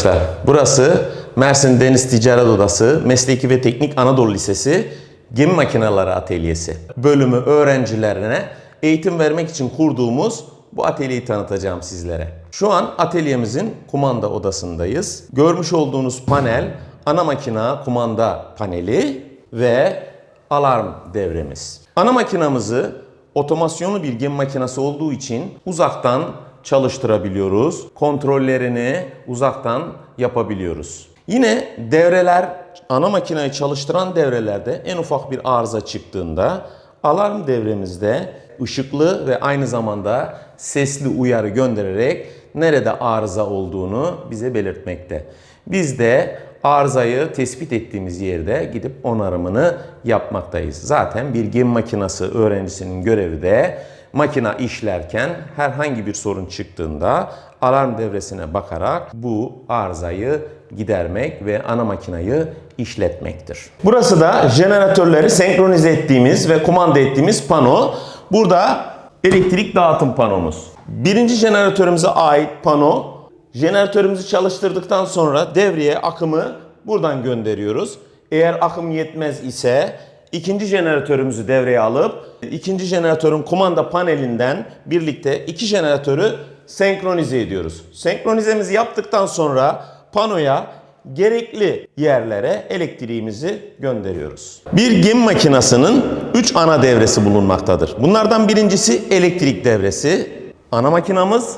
Arkadaşlar, Burası Mersin Deniz Ticaret Odası, Mesleki ve Teknik Anadolu Lisesi Gemi Makineleri Atölyesi bölümü öğrencilerine eğitim vermek için kurduğumuz bu atölyeyi tanıtacağım sizlere. Şu an atölyemizin kumanda odasındayız. Görmüş olduğunuz panel ana makina kumanda paneli ve alarm devremiz. Ana makinamızı otomasyonlu bir gemi makinesi olduğu için uzaktan çalıştırabiliyoruz. Kontrollerini uzaktan yapabiliyoruz. Yine devreler ana makineyi çalıştıran devrelerde en ufak bir arıza çıktığında alarm devremizde ışıklı ve aynı zamanda sesli uyarı göndererek nerede arıza olduğunu bize belirtmekte. Biz de arızayı tespit ettiğimiz yerde gidip onarımını yapmaktayız. Zaten bir gemi makinası öğrencisinin görevi de makina işlerken herhangi bir sorun çıktığında alarm devresine bakarak bu arızayı gidermek ve ana makinayı işletmektir. Burası da jeneratörleri senkronize ettiğimiz ve kumanda ettiğimiz pano. Burada elektrik dağıtım panomuz. Birinci jeneratörümüze ait pano Jeneratörümüzü çalıştırdıktan sonra devreye akımı buradan gönderiyoruz. Eğer akım yetmez ise ikinci jeneratörümüzü devreye alıp ikinci jeneratörün kumanda panelinden birlikte iki jeneratörü senkronize ediyoruz. Senkronizemizi yaptıktan sonra panoya gerekli yerlere elektriğimizi gönderiyoruz. Bir gemi makinasının 3 ana devresi bulunmaktadır. Bunlardan birincisi elektrik devresi, ana makinamız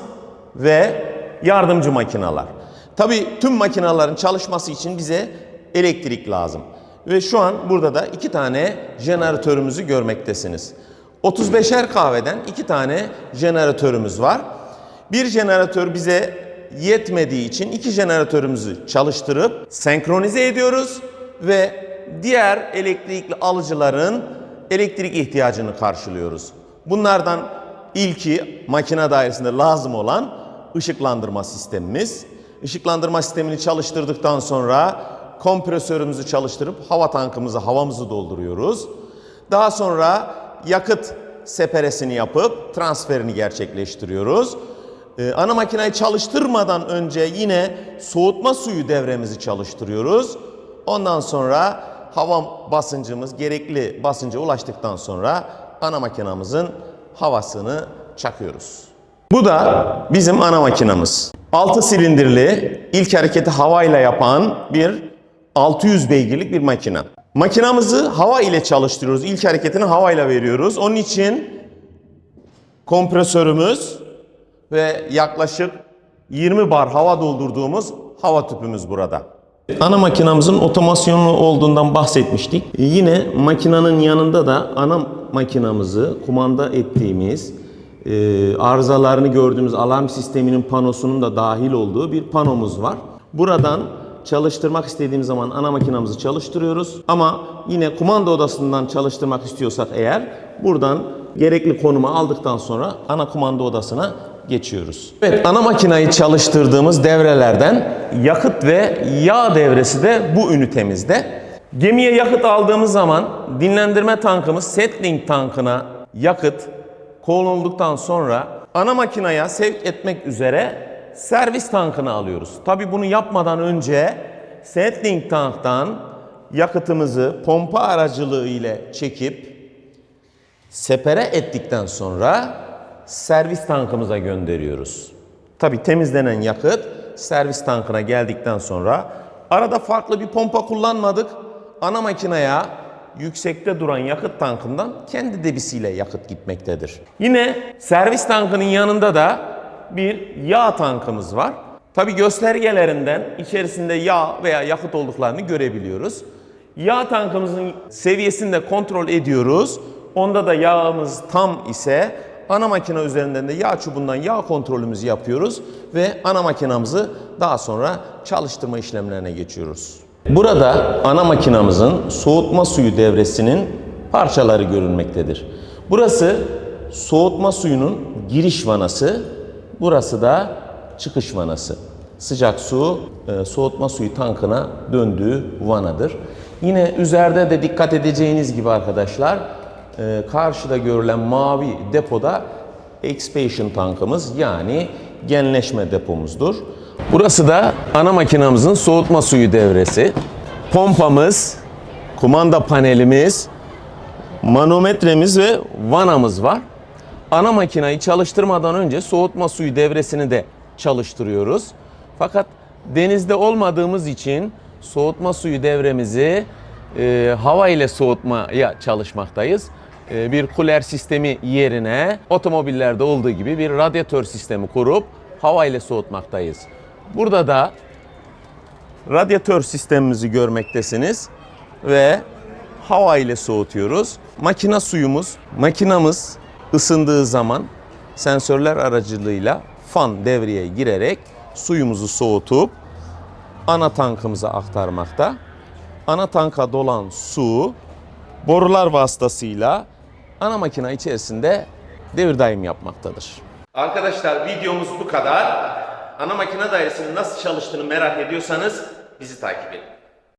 ve yardımcı makinalar. Tabi tüm makinaların çalışması için bize elektrik lazım. Ve şu an burada da iki tane jeneratörümüzü görmektesiniz. 35'er kahveden iki tane jeneratörümüz var. Bir jeneratör bize yetmediği için iki jeneratörümüzü çalıştırıp senkronize ediyoruz ve diğer elektrikli alıcıların elektrik ihtiyacını karşılıyoruz. Bunlardan ilki makine dairesinde lazım olan ışıklandırma sistemimiz. Işıklandırma sistemini çalıştırdıktan sonra kompresörümüzü çalıştırıp hava tankımızı havamızı dolduruyoruz. Daha sonra yakıt seperesini yapıp transferini gerçekleştiriyoruz. Ee, ana makineyi çalıştırmadan önce yine soğutma suyu devremizi çalıştırıyoruz. Ondan sonra hava basıncımız gerekli basınca ulaştıktan sonra ana makinamızın havasını çakıyoruz. Bu da bizim ana makinamız. 6 silindirli, ilk hareketi havayla yapan bir 600 beygirlik bir makina. Makinamızı hava ile çalıştırıyoruz. İlk hareketini havayla veriyoruz. Onun için kompresörümüz ve yaklaşık 20 bar hava doldurduğumuz hava tüpümüz burada. Ana makinamızın otomasyonlu olduğundan bahsetmiştik. Yine makinanın yanında da ana makinamızı kumanda ettiğimiz e, arızalarını gördüğümüz alarm sisteminin panosunun da dahil olduğu bir panomuz var. Buradan çalıştırmak istediğimiz zaman ana makinamızı çalıştırıyoruz. Ama yine kumanda odasından çalıştırmak istiyorsak eğer buradan gerekli konumu aldıktan sonra ana kumanda odasına geçiyoruz. Evet ana makinayı çalıştırdığımız devrelerden yakıt ve yağ devresi de bu ünitemizde. Gemiye yakıt aldığımız zaman dinlendirme tankımız settling tankına yakıt konulduktan sonra ana makinaya sevk etmek üzere servis tankını alıyoruz. Tabi bunu yapmadan önce settling tanktan yakıtımızı pompa aracılığı ile çekip sepere ettikten sonra servis tankımıza gönderiyoruz. Tabi temizlenen yakıt servis tankına geldikten sonra arada farklı bir pompa kullanmadık. Ana makinaya yüksekte duran yakıt tankından kendi debisiyle yakıt gitmektedir. Yine servis tankının yanında da bir yağ tankımız var. Tabi göstergelerinden içerisinde yağ veya yakıt olduklarını görebiliyoruz. Yağ tankımızın seviyesini de kontrol ediyoruz. Onda da yağımız tam ise ana makine üzerinden de yağ çubuğundan yağ kontrolümüzü yapıyoruz ve ana makinamızı daha sonra çalıştırma işlemlerine geçiyoruz. Burada ana makinamızın soğutma suyu devresinin parçaları görülmektedir. Burası soğutma suyunun giriş vanası, burası da çıkış vanası. Sıcak su e, soğutma suyu tankına döndüğü vanadır. Yine üzerinde de dikkat edeceğiniz gibi arkadaşlar e, karşıda görülen mavi depoda expansion tankımız yani genleşme depomuzdur. Burası da ana makinamızın soğutma suyu devresi. Pompamız, kumanda panelimiz, manometremiz ve vanamız var. Ana makinayı çalıştırmadan önce soğutma suyu devresini de çalıştırıyoruz. Fakat denizde olmadığımız için soğutma suyu devremizi e, hava ile soğutmaya çalışmaktayız. E, bir kuler sistemi yerine otomobillerde olduğu gibi bir radyatör sistemi kurup hava ile soğutmaktayız. Burada da radyatör sistemimizi görmektesiniz ve hava ile soğutuyoruz. Makina suyumuz, makinamız ısındığı zaman sensörler aracılığıyla fan devreye girerek suyumuzu soğutup ana tankımıza aktarmakta. Ana tanka dolan su borular vasıtasıyla ana makina içerisinde devir daim yapmaktadır. Arkadaşlar videomuz bu kadar. Ana makine dairesinin nasıl çalıştığını merak ediyorsanız bizi takip edin.